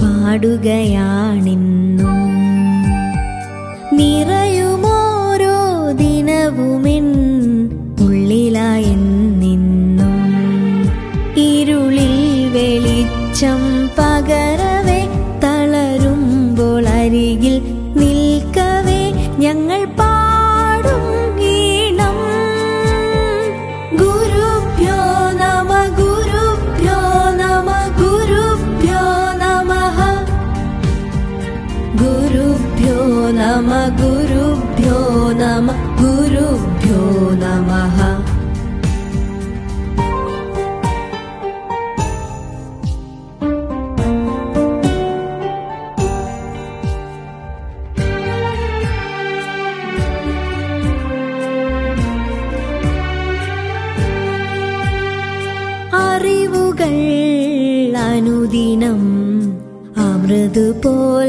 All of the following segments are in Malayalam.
പാടുകയാണിന്നും നിറയുമോരോ ദിനവുമെൻ ഉള്ളിലായെന്നിന്നും ഇരുളിൽ വെളിച്ചം പകരവേ തളരുമ്പോൾ അരികിൽ നിൽക്കവേ ഞങ്ങൾ നമ ഗുരുഭ്യോ നമ. അറിവുകൾ അനുദിനം അമൃത് പോൽ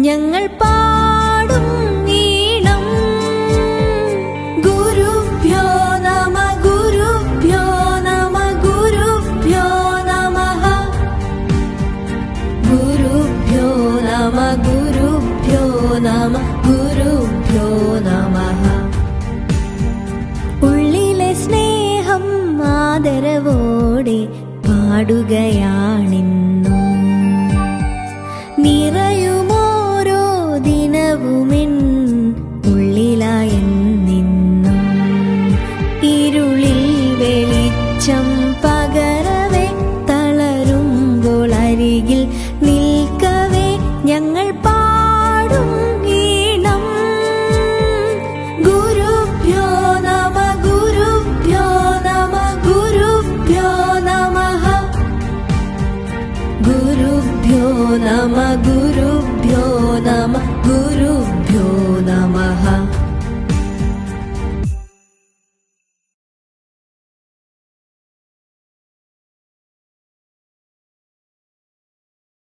ഞങ്ങൾ പാടും ഈണം. ഗുരുഭ്യോ നമ ഗുരുഭ്യോ നമ ഗുരുഭ്യോ നമ. ഗുരുഭ്യോ നമ ഗുരുഭ്യോ നമ ഗുരുഭ്യോ നമ. ഉള്ളിലെ സ്നേഹം ആദരവോടെ പാടുകയാണിന്നും. ഗുരുഭ്യോ നമ ഗുരുഭ്യോ നമ